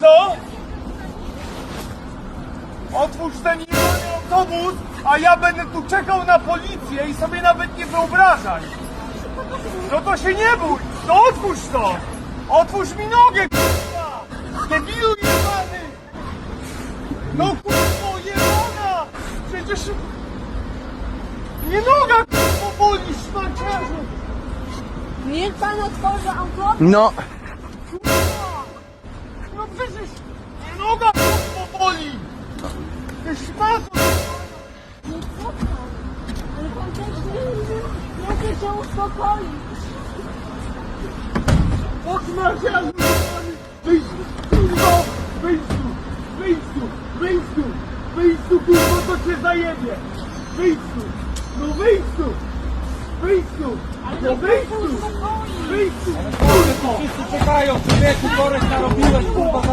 Co? Otwórz ten jebany autobus, a ja będę tu czekał na policję i sobie nawet nie wyobrażaj. No to się nie bój, no otwórz to! Otwórz mi nogę, kurwa! Debilu jebany! No kurwo, jebana! Przecież... Nie noga, kurwo, boli, szmaciarzu! Niech pan otworzy auto. No! No. Nie noga, boli! Ty szmato! Nie co pan? Ale pan też nie Proszę się. Od szmaciarzu, jebany! Wyjdź, kurwo! Wyjdź tu! Wyjdź tu! Wyjdź tu! Wyjdź tu, kurwo, to cię zajebie! Wyjdź tu! No wyjdź tu! Wyjdź tu! No wyjdź tu! Wyjdź tu! Чисто чекаю, в корисна робілась, курва зараз.